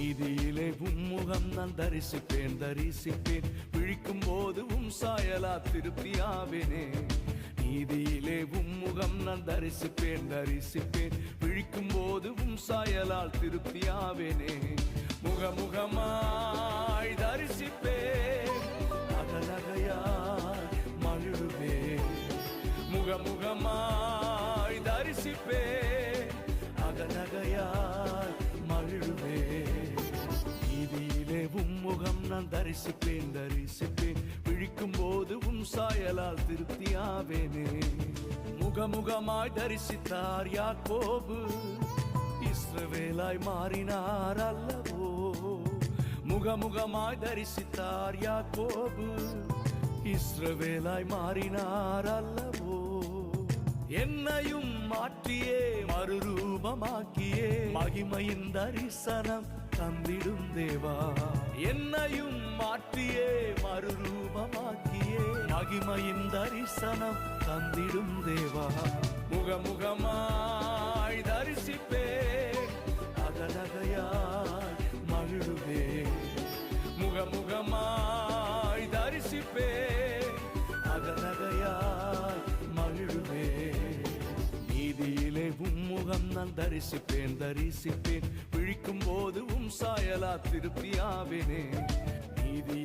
நீதியிலே உம்முகம் நான் தரிசிப்பேன் தரிசிப்பேன். விழிக்கும் போது உம் சாயலா திருப்தியாவேனே. நீதியிலே உம்முகம் நான் தரிசிப்பேன் தரிசிப்பேன். விழிக்கும் போது உம் சாயலால் திருப்தியாவேனே. முகமுகமாய் தரிசிப்பேன் அகலகையாய் மகிழ்வேன். முகமுகமாய் தரிசிப்பேன். நான் தரிசிப்பேன் தரிசிப்பேன். விழிக்கும் போது உம் சாயலால் திருப்தியாவேனே. முகமுகமாய் தரிசித்தார் யாக்கோபு. இஸ்ரவேலாய் மாறினார் அல்லவோ. முகமுகமாய் தரிசித்தார் யாக்கோபு. இஸ்ரவேலாய் மாறினார் அல்லவோ. என்னையும் மாற்றியே மறுரூபமாக்கியே. மகிமையின் தரிசனம் தந்திடும் தேவா. என்னையும் மாற்றியே மறுரூபமாக்கியே. மகிமையின் தரிசனம் தந்திடும் தேவா. முகமுகமாய் தரிசிப்பே அகலகையாய் மகிழுவே முகமுக உம்முகம் நான் தரிசிப்பேன் தரிசிப்பேன். விழிக்கும் போது உம் சாயலா திருப்தியாவினே நீதி